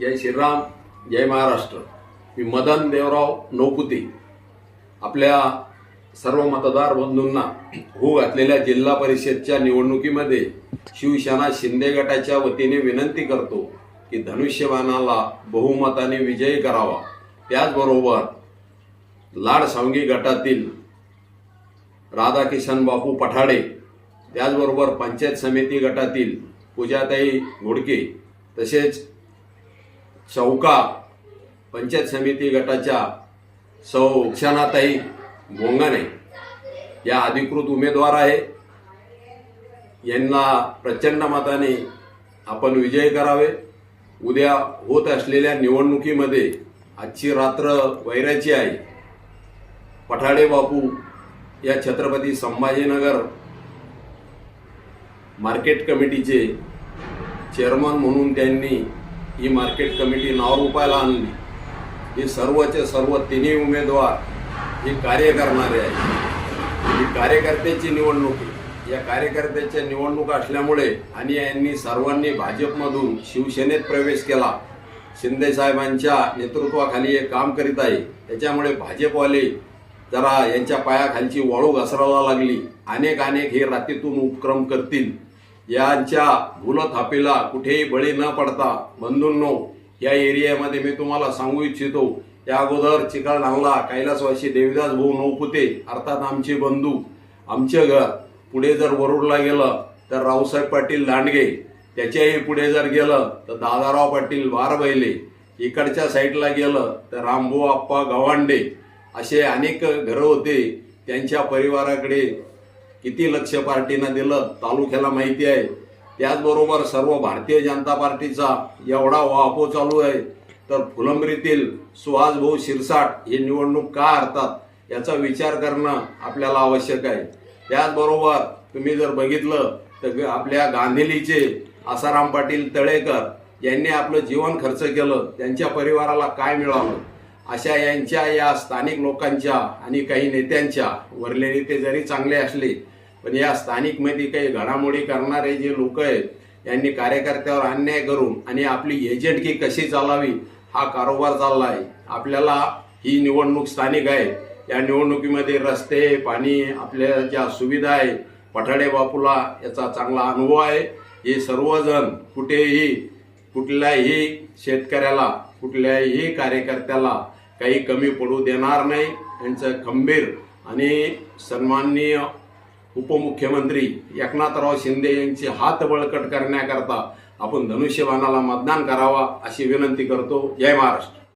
जय श्रीराम जय महाराष्ट्र. मी मदन देवराव नौपुते. आपल्या सर्व मतदार बंधूंना हो घातलेल्या जिल्हा परिषदच्या निवडणुकीमध्ये शिवसेना शिंदे गटाच्या वतीने विनंती करतो की धनुष्यबाणाला बहुमताने विजयी करावा. त्याचबरोबर लाडसावंगी गटातील राधाकिशन बापू पठाडे त्याचबरोबर पंचायत समिती गटातील पूजाताई घोडके तसेच चौका पंचायत समिती गटाच्या सौ क्षणाताई नाही. या अधिकृत उमेदवार आहे. यांना प्रचंड मताने आपण विजय करावे. उद्या होत असलेल्या निवडणुकीमध्ये आजची रात्र वैराची आहे. पठाडे बापू या छत्रपती संभाजीनगर मार्केट कमिटीचे चेअरमन म्हणून त्यांनी ही मार्केट कमिटी नाव रुपायला आणली. हे सर्वचे सर्व तिन्ही उमेदवार हे कार्य करणारे आहेत. ही कार्यकर्त्याची निवडणूक आहे. या कार्यकर्त्याच्या निवडणूक असल्यामुळे आणि यांनी सर्वांनी भाजपमधून शिवसेनेत प्रवेश केला. शिंदे साहेबांच्या नेतृत्वाखाली हे काम करीत आहे. त्याच्यामुळे भाजपवाले जरा यांच्या पायाखालची वाळू घसरायला लागली. अनेक अनेक हे रात्रीतून उपक्रम करतील. यांच्या भूलथापीला कुठेही बळी न पडता बंधूंनो या एरियामध्ये मी तुम्हाला सांगू इच्छितो या अगोदर चिकलठाणला कैलासवासी देवीदास भाऊ नौपुते अर्थात आमचे बंधू आमचे घर पुढे जर वरुडला गेलं तर रावसाहेब पाटील दांडगे त्याच्याही पुढे जर गेलं तर दादाराव पाटील बारबैले इकडच्या साईडला गेलं तर रामभाऊ आप्पा गव्हांडे असे अनेक घरं होते त्यांच्या परिवाराकडे किती लक्ष पार्टीनं दिलं तालुक्याला माहिती आहे. त्याचबरोबर सर्व भारतीय जनता पार्टीचा एवढा वापो चालू आहे. तर फुलंब्रीतील सुहासभाऊ शिरसाट हे निवडणूक का हरतात याचा विचार करणं आपल्याला आवश्यक आहे. त्याचबरोबर तुम्ही जर बघितलं तर आपल्या गांधीलीचे आसाराम पाटील तळेकर यांनी आपलं जीवन खर्च केलं त्यांच्या परिवाराला काय मिळालं? अशा यांच्या या स्थानिक लोकांच्या आणि काही नेत्यांच्या वरले नेते जरी चांगले असले पण या स्थानिकमध्ये काही घडामोडी करणारे जे लोक आहेत यांनी कार्यकर्त्यावर अन्याय करून आणि आपली एजंटकी कशी चालावी हा कारोबार चालला आहे. आपल्याला ही निवडणूक स्थानिक आहे. या निवडणुकीमध्ये रस्ते पाणी आपल्या ज्या सुविधा आहे पठाडे बापूला याचा चांगला अनुभव आहे. हे सर्वजण कुठेही कुठल्याही शेतकऱ्याला कुठल्याही कार्यकर्त्याला काही कमी पडू देणार नाही. यांचं खंबीर आणि सन्माननीय उपमुख्यमंत्री एकनाथराव शिंदे यांचे हात बळकट करण्याकरता आपण धनुष्यबाणाला मतदान करावा अशी विनंती करतो. जय महाराष्ट्र.